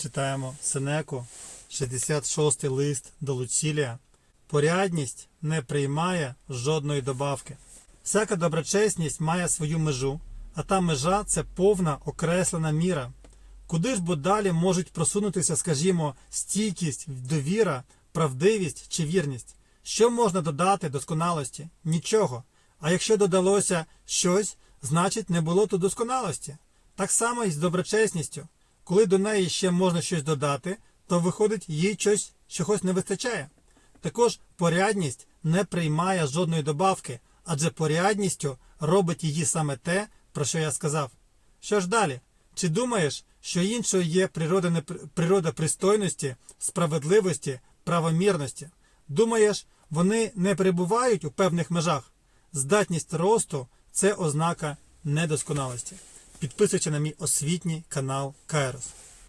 Читаємо Сенеку, 66 лист до Луцілія. Порядність не приймає жодної добавки. Всяка доброчесність має свою межу, а та межа це повна окреслена міра. Куди ж бо далі можуть просунутися, скажімо, стійкість, довіра, правдивість чи вірність? Що можна додати досконалості? Нічого. А якщо додалося щось, значить не було тут досконалості. Так само і з доброчесністю. Коли до неї ще можна щось додати, то виходить їй щось, чогось не вистачає. Також порядність не приймає жодної добавки, адже порядністю робить її саме те, про що я сказав. Що ж далі? Чи думаєш, що іншою є природа, природа пристойності, справедливості, правомірності? Думаєш, вони не перебувають у певних межах? Здатність росту це ознака недосконалості. Підписуйся на мій освітній канал Кайрос.